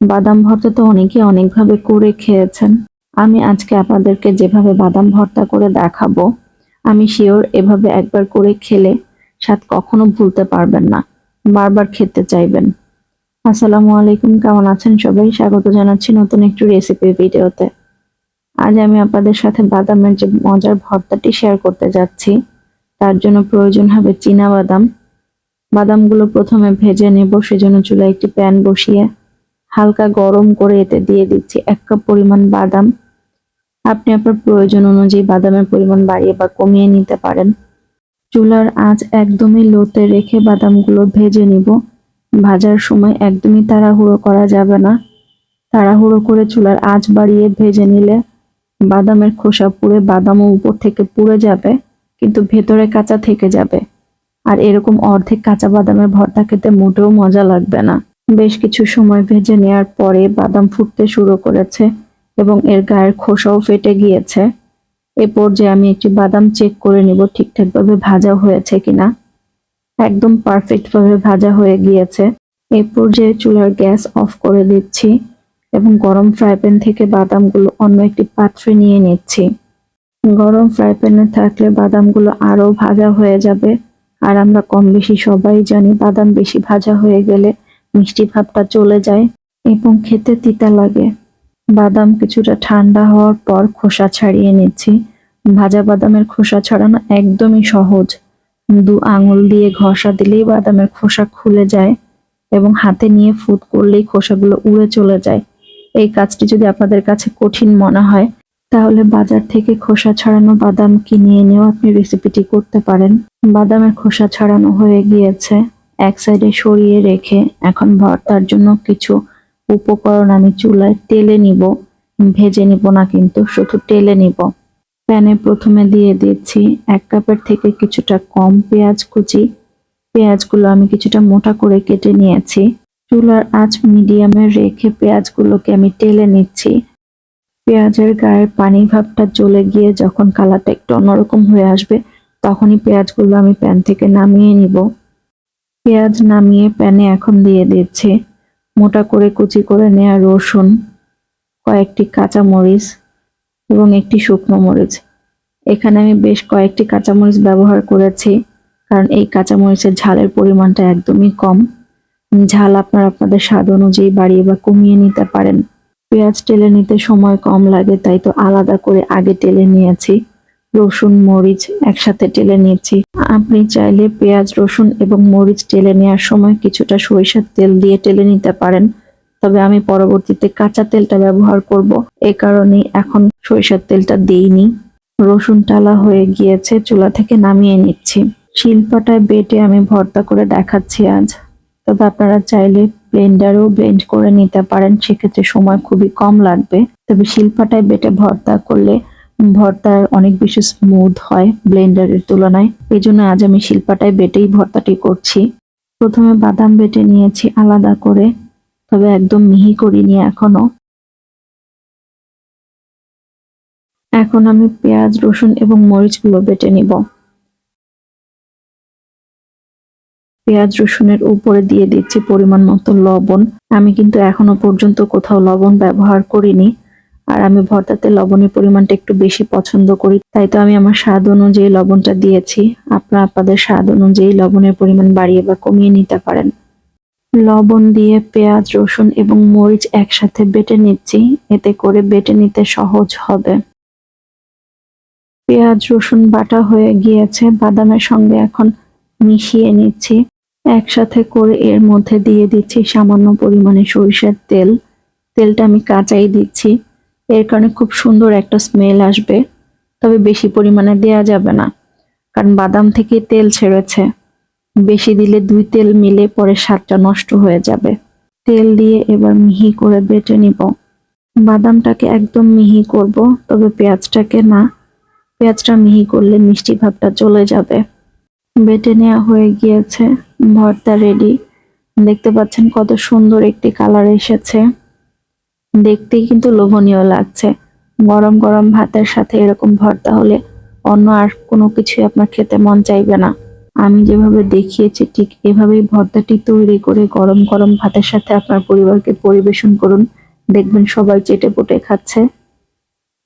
বাদাম ভর্তা তো অনেকে অনেকভাবে করে খেয়েছেন। আমি আজকে আপনাদেরকে যেভাবে বাদাম ভর্তা করে দেখাবো, আমি শিওর এভাবে একবার করে খেলে স্বাদ কখনো ভুলতে পারবেন না, বারবার খেতে চাইবেন। আসসালামু আলাইকুম, কেমন আছেন সবাই? স্বাগত জানাচ্ছি নতুন একটু রেসিপি ভিডিওতে। আজ আমি আপনাদের সাথে বাদামের যে মজার ভর্তাটি শেয়ার করতে যাচ্ছি, তার জন্য প্রয়োজন হবে চীনা বাদাম। বাদামগুলো প্রথমে ভেজে নেব, সেজন্য চুলায় একটি প্যান বসিয়ে হালকা গরম করে এতে দিয়ে দিচ্ছি এক কাপ পরিমাণ বাদাম। আপনি আপনার প্রয়োজন অনুযায়ী বাদামের পরিমাণ বাড়িয়ে বা কমিয়ে নিতে পারেন। চুলার আঁচ একদমই লোতে রেখে বাদামগুলো ভেজে নিব। ভাজার সময় একদমই তাড়াহুড়ো করা যাবে না। তাড়াহুড়ো করে চুলার আঁচ বাড়িয়ে ভেজে নিলে বাদামের খোসা পুড়ে বাদামও উপর থেকে পুড়ে যাবে, কিন্তু ভেতরে কাঁচা থেকে যাবে। আর এরকম অর্ধেক কাঁচা বাদামের ভর্তা খেতে মোটেও মজা লাগবে না। বেশ কিছু সময় ভেজে নেওয়ার পরে বাদাম ফুটতে শুরু করেছে এবং এর গায়ের খোসাও ফেটে গিয়েছে। এ পর্যায়ে আমি একটি বাদাম চেক করে নিব, ঠিকঠাকভাবে ভাজা হয়েছে কিনা। একদম পারফেক্টভাবে ভাজা হয়ে গিয়েছে। এই পর্যায়ে চুলার গ্যাস অফ করে দিচ্ছি এবং গরম ফ্রাই প্যান থেকে বাদামগুলো অন্য একটি পাত্রে নিয়ে নিচ্ছি। গরম ফ্রাই প্যানে থাকলে বাদামগুলো আরও ভাজা হয়ে যাবে। আর আমরা কম বেশি সবাই জানি বাদাম বেশি ভাজা হয়ে গেলে মিষ্টি ভাবটা চলে যায় এবং খেতে তিতা লাগে। বাদাম কিছুটা ঠান্ডা হওয়ার পর খোসা ছাড়িয়ে নিচ্ছি। ভাজা বাদামের খোসা ছাড়ানো একদমই সহজ। দু আঙুল দিয়ে ঘষা দিলেই বাদামের খোসা খুলে যায় এবং হাতে নিয়ে ফুট করলেই খোসাগুলো উড়ে চলে যায়। এই কাজটি যদি আপনাদের কাছে কঠিন মনে হয়, তাহলে বাজার থেকে খোসা ছাড়ানো বাদাম কিনে এনেও আপনি রেসিপিটি করতে পারেন। বাদামের খোসা ছাড়ানো হয়ে গিয়েছে। এক সাইডে সরিয়ে রেখে এখন ভর্তার জন্য কিছু উপকরণ আমি চুলায় তেলে নিব। ভেজে নিব না কিন্তু, শুধু তেলে নিব। প্যানে প্রথমে দিয়ে দিচ্ছি এক কাপের থেকে কিছুটা কম পেঁয়াজ কুচি। পেঁয়াজগুলো আমি কিছুটা মোটা করে কেটে নিয়েছি। চুলার আঁচ মিডিয়ামে রেখে পেঁয়াজগুলোকে আমি টেলে নিচ্ছি। পেঁয়াজের গায়ের পানি ভাবটা চলে গিয়ে যখন কালারটা একটু অন্যরকম হয়ে আসবে, তখনই পেঁয়াজগুলো আমি প্যান থেকে নামিয়ে নিব। পেঁয়াজ নামিয়ে প্যানে এখন দিয়ে দিচ্ছে। মোটা করে কুচি করে নেওয়া রসুন, কয়েকটি কাঁচা মরিচ এবং একটি শুকনো মরিচ। এখানে আমি বেশ কয়েকটি কাঁচামরিচ ব্যবহার করেছি, কারণ এই কাঁচামরিচের ঝালের পরিমাণটা একদমই কম। ঝাল আপনার আপনাদের স্বাদ অনুযায়ী বাড়িয়ে বা কমিয়ে নিতে পারেন। পেঁয়াজ টেলে নিতে সময় কম লাগে, তাই তো আলাদা করে আগে টেলে নিয়েছি। রসুন, মরিচ একসাথে টেলে নিয়েছি। আপনি চাইলে পেঁয়াজ, রসুন এবং মরিচ টেলে নেওয়ার সময় কিছুটা সরিষার তেল দিয়ে টেলে নিতে পারেন। তবে আমি পরবর্তীতে কাঁচা তেলটা ব্যবহার করব। এ কারণেই এখন সরিষার তেলটা দেইনি। রসুন টালা হয়ে গিয়েছে, চুলা থেকে নামিয়ে নিচ্ছি। শিলপাটায় বেটে আমি ভর্তা করে দেখাচ্ছি আজ। তবে আপনারা চাইলে ব্লেন্ডারও ব্লেন্ড করে নিতে পারেন, সেক্ষেত্রে সময় খুবই কম লাগবে। তবে শিলপাটায় বেটে ভর্তা করলে ভর্তার অনেক বেশি স্মুথ হয় ব্লেন্ডারের তুলনায়। এই জন্য আজ আমি শিলপাটায় বেটেই ভর্তাটি করছি। প্রথমে বাদাম বেটে নিয়েছি আলাদা করে, তবে একদম মিহি করিনি এখনও। এখন আমি পেঁয়াজ, রসুন এবং মরিচগুলো বেটে নিব। পেঁয়াজ, রসুনের উপরে দিয়ে দিচ্ছি পরিমাণ মতো লবণ। আমি কিন্তু এখনও পর্যন্ত কোথাও লবণ ব্যবহার করিনি। আর আমি ভর্তাতে লবণের পরিমাণটা একটু বেশি পছন্দ করি। তাই তো আমি আমার স্বাদ অনুযায়ী লবণটা দিয়েছি। আপনারা আপনাদের স্বাদ অনুযায়ী লবণের পরিমাণ বাড়িয়ে বা কমিয়ে নিতে পারেন। লবণ দিয়ে পেঁয়াজ, রসুন এবং মরিচ একসাথে বেটে নিচ্ছি। এতে করে বেটে নিতে সহজ হবে। পেঁয়াজ, রসুন বাটা হয়ে গিয়েছে। বাদামের সঙ্গে এখন মিশিয়ে নিচ্ছি। একসাথে করে এর মধ্যে দিয়ে দিচ্ছি সামান্য পরিমাণে সরিষার তেল। তেলটা আমি কাঁচাই দিচ্ছি। এর কারণে খুব সুন্দর একটা স্মেল আসবে। তবে বেশি পরিমাণে দেয়া যাবে না, কারণ বাদাম থেকে তেল ছেড়েছে। বেশি দিলে দুই তেল মিলে পরে স্বাদটা নষ্ট হয়ে যাবে। তেল দিয়ে এবার মিহি করে বেটে নিব। বাদামটাকে একদম মিহি করব, তবে পেঁয়াজটাকে না। পেঁয়াজটা মিহি করলে মিষ্টি ভাবটা চলে যাবে। বেটে নেওয়া হয়ে গিয়েছে, ভর্তা রেডি দেখতে পাচ্ছেন কত সুন্দর একটি কালার এসেছে। দেখতেই কিন্তু লোভনীয় লাগছে। গরম গরম ভাতের সাথে এরকম ভর্তা হলে অন্য আর কোনো কিছুই আপনার খেতে মন চাইবে না। আমি যেভাবে দেখিয়েছি, ঠিক এভাবেই ভর্তাটি তৈরি করে গরম গরম ভাতের সাথে আপনার পরিবারকে পরিবেশন করুন। দেখবেন সবাই চেটে পুটে খাচ্ছে।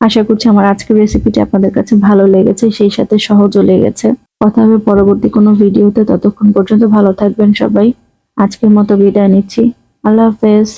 আশা করছি আমার আজকের রেসিপিটি আপনাদের কাছে ভালো লেগেছে, সেই সাথে সহজও লেগেছে। কথা হবে পরবর্তী কোনো ভিডিওতে ততক্ষণ পর্যন্ত ভালো থাকবেন সবাই। আজকের মতো বিদায় নিচ্ছি। আল্লাহ হাফেজ।